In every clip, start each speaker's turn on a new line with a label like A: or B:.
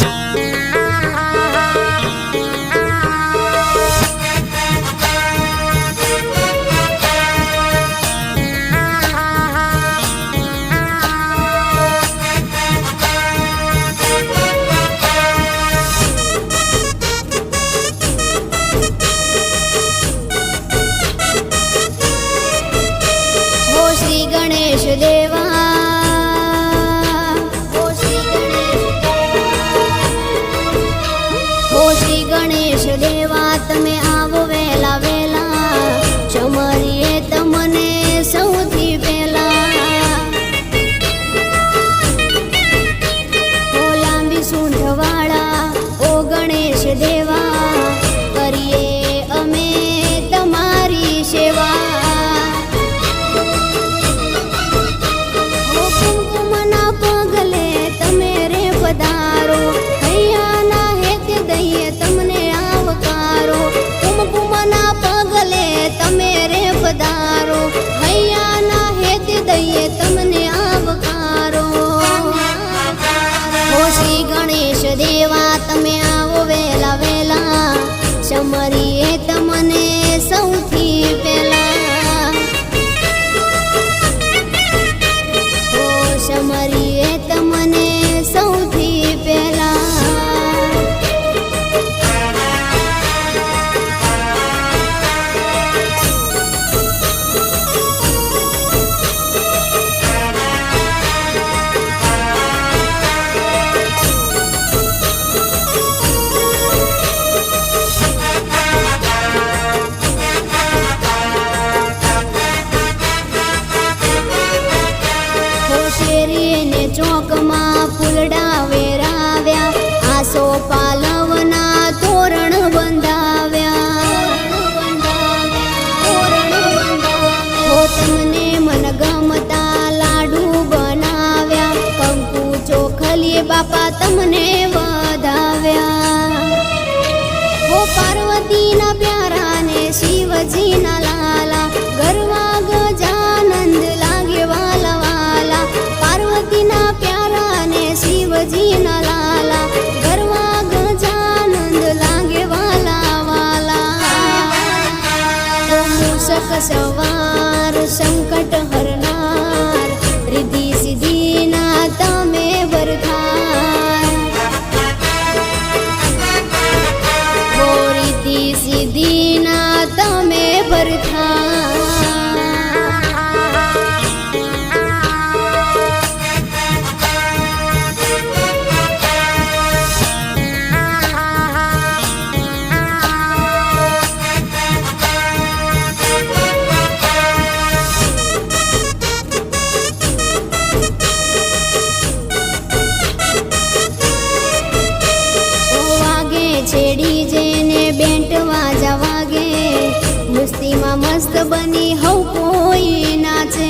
A: time પાર્વતીના પ્યારા ને શિવજીના લાલા ગરવા ગજાનંદ લાગે વાલા વાલા. પાર્વતીના પ્યારા ને શિવજીના લાલા ગરવા ગજાનંદ લાગે વાલા વાલા. સક સવાર செடி મસ્ત બની હવ કોઈ નાચે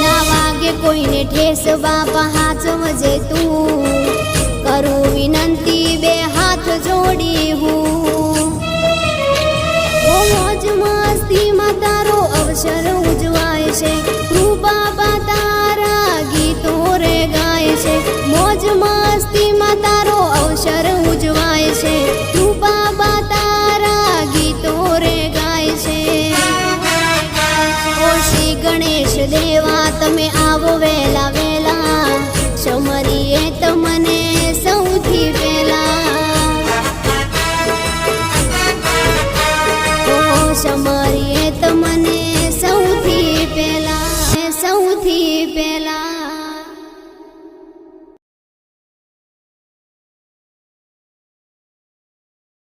A: ના વાગે કોઈને ઠેસ બાપા હાચમ જે તું. આવો વેલા વેલા સમરીએ તમને સૌથી પહેલા. સમરીએ તમને સૌથી પહેલા સૌથી પહેલા.